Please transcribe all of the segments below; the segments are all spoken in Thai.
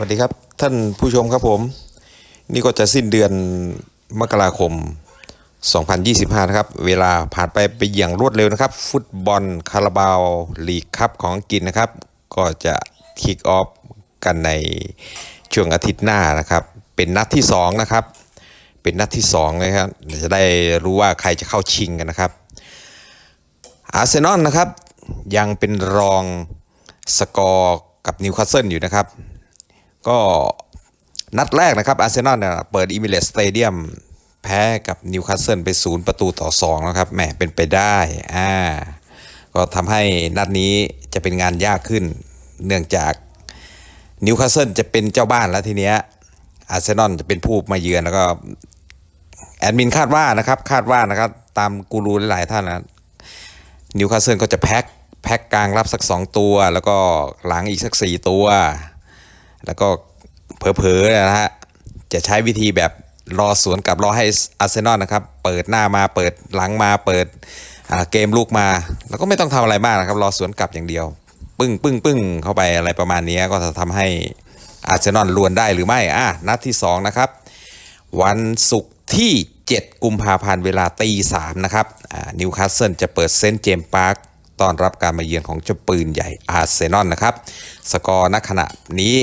วัสดีครับท่านผู้ชมครับผม นี่ก็จะสิ้นเดือนมกราคม 2025 นะครับ เวลาผ่านไปไปอย่างรวดเร็วนะครับ ฟุตบอลคาราบาวลีกคัพของอังกฤษนะครับ ก็จะคิกออฟกันในช่วงอาทิตย์หน้านะครับ เป็นนัดที่ 2 นะครับ เป็นนัดที่2นะครับจะได้รู้ว่าใครจะเข้าชิงกันนะครับ อาร์เซนอลนะครับยังเป็นรองสกอร์กับนิวคาสเซิลอยู่นะครับ ก็นัดแรกนะครับอาร์เซนอลเนี่ยเปิดอิมิเลสสเตเดียมแพ้กับนิวคาสเซิลไปศูนย์ประตูต่อ2นะครับแหมเป็นไปได้อ่าก็ทำให้นัดนี้จะเป็นงานยากขึ้น เนื่องจากนิวคาสเซิลจะเป็นเจ้าบ้านแล้วทีเนี้ยอาร์เซนอลจะเป็นผู้มาเยือนแล้วก็แอดมินคาดว่านะครับคาดว่านะครับตามกูรูหลายๆท่านนะนิวคาสเซิลก็จะแพ็คแพ็คกลางรับสัก 2 ตัว แล้วก็หลังอีกสัก 4 ตัว แล้วก็เผลอๆนะฮะจะใช้วิธีแบบรอสวนกลับรอให้อาร์เซนอลนะครับ เปิดหน้ามาเปิดหลังมาเปิดเกมลูกมา แล้วก็ไม่ต้องทำอะไรมากนะครับ รอสวนกลับอย่างเดียว ปึ้งปึ้งปึ้งเข้าไปอะไรประมาณนี้ก็จะทำให้อาร์เซนอลลวนได้หรือไม่อะนัดที่ 2 นะครับ วันศุกร์ที่ 7 กุมภาพันธ์เวลาตีสามนะครับนิวคาสเซิลจะเปิดเซนต์เจมส์พาร์คต้อนรับการมาเยือนของเจ้าปืนใหญ่อาร์เซนอลนะครับ สกอร์ณขณะนี้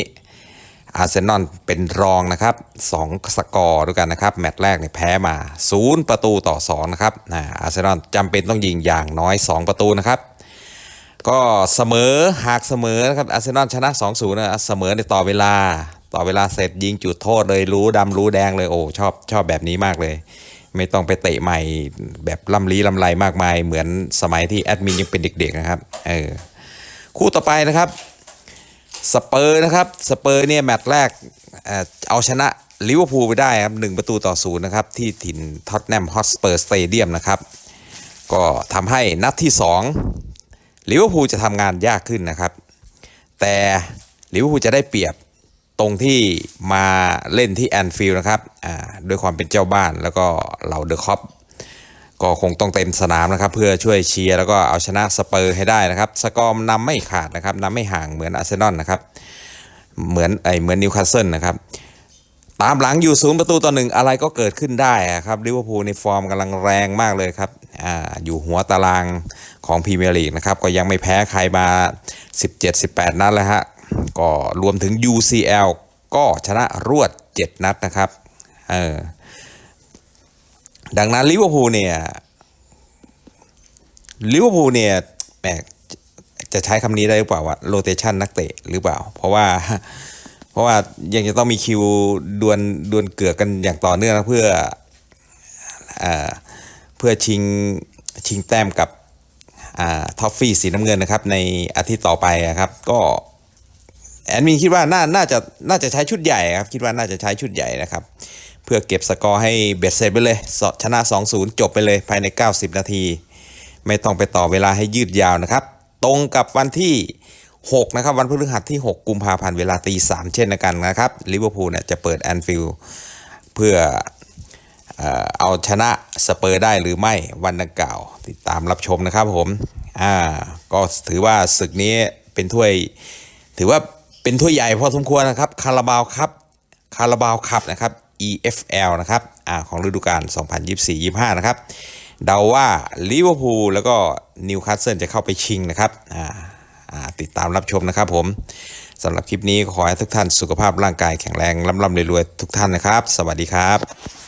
อาร์เซนอลเป็นรองนะครับ2สกอร์ด้วยกันนะครับ แมตช์แรกเนี่ยแพ้มา 0 ประตูต่อ2นะครับอาร์เซนอลจำเป็นต้องยิงอย่างน้อย 2 ประตูนะครับ ก็เสมอหากเสมอนะครับอาร์เซนอลชนะ 2-0นะเสมอในต่อเวลา ต่อเวลาเสร็จยิงจุดโทษเลยรู้ดำรู้แดงเลยโอ้ชอบชอบแบบนี้มากเลย ไม่ต้องไปเตะใหม่แบบล่ำลี้ลำไรมากมาย เหมือนสมัยที่แอดมินยังเป็นเด็กๆนะครับเออคู่ต่อไปนะครับ สเปอร์นะครับสเปอร์เนี่ยแมตช์แรกเอาชนะลิเวอร์พูลไปได้ครับหนึ่งประตูต่อศูนย์นะครับที่ถิ่นท็อตแนมฮอตสเปอร์สเตเดียมนะครับก็ทำให้นัดที่2ลิเวอร์พูลจะทำงานยากขึ้นนะครับ แต่ลิเวอร์พูลจะได้เปรียบตรงที่มาเล่นที่แอนฟิลด์นะครับด้วยความเป็นเจ้าบ้านแล้วก็เหล่าเดอะคอป ก็คงต้องเต็มสนามนะครับ เพื่อช่วยเชียร์แล้วก็เอาชนะสเปอร์ให้ได้นะครับ สกอร์นำไม่ขาดนะครับนำไม่ห่างเหมือนอาร์เซนอลนะครับ เหมือนไอเหมือนนิวคาสเซิลนะครับ ตามหลังอยู่ศูนย์ประตูต่อหนึ่งอะไรก็เกิดขึ้นได้ครับลิเวอร์พูลในฟอร์มกำลังแรงมากเลยครับออยู่หัวตารางของพรีเมียร์ลีกนะครับ ก็ยังไม่แพ้ใครมา 17-18 นัดแล้วฮะก็รวมถึง UCL ก็ชนะรวด 7 นัดนะครับ เออ ดังนั้นลิเวอร์พูลเนี่ยลิเวอร์พูลเนี่ยแหมจะใช้คำนี้ได้หรือเปล่าว่าโรเตชันนักเตะหรือเปล่า เพราะว่าเพราะว่ายังจะต้องมีคิวดวลดวลเกือกกันอย่างต่อเนื่องนะเพื่อเอ่อเพื่อชิงชิงแต้มกับอท็อฟฟี่สีน้ำเงินนะครับ ในอาทิตย์ต่อไปอะครับ ก็แอดมินคิดว่าน่าน่าจะน่าจะใช้ชุดใหญ่ครับ คิดว่าน่าจะใช้ชุดใหญ่นะครับ เพื่อเก็บสกอร์ให้เบ็ดเสร็จไปเลยชนะ 2-0 จบไปเลยภายใน 90 นาที ไม่ต้องไปต่อเวลาให้ยืดยาวนะครับ ตรงกับวันที่ 6 นะครับ วันพฤหัสที่ 6 กุมภาพันธ์เวลาตี 3 เช่นกันนะครับลิเวอร์พูลเนี่ยจะเปิดแอนฟิลด์เพื่อเอาชนะสเปอร์ได้หรือไม่วันดังกล่าว ติดตามรับชมนะครับผมอ่าก็ถือว่าศึกนี้เป็นถ้วย ถือว่าเป็นถ้วยใหญ่พอสมควรนะครับคาราบาวครับคาราบาวคัพนะครับ EFL นะครับอ่าของฤดูกาล 2024-25 นะครับ เดาว่าลิเวอร์พูลแล้วก็นิวคาสเซิลจะเข้าไปชิงนะครับอ่าอ่าติดตามรับชมนะครับผมสำหรับคลิปนี้ขอให้ทุกท่านสุขภาพร่างกายแข็งแรงร่ำๆรวยๆทุกท่านนะครับ สวัสดีครับ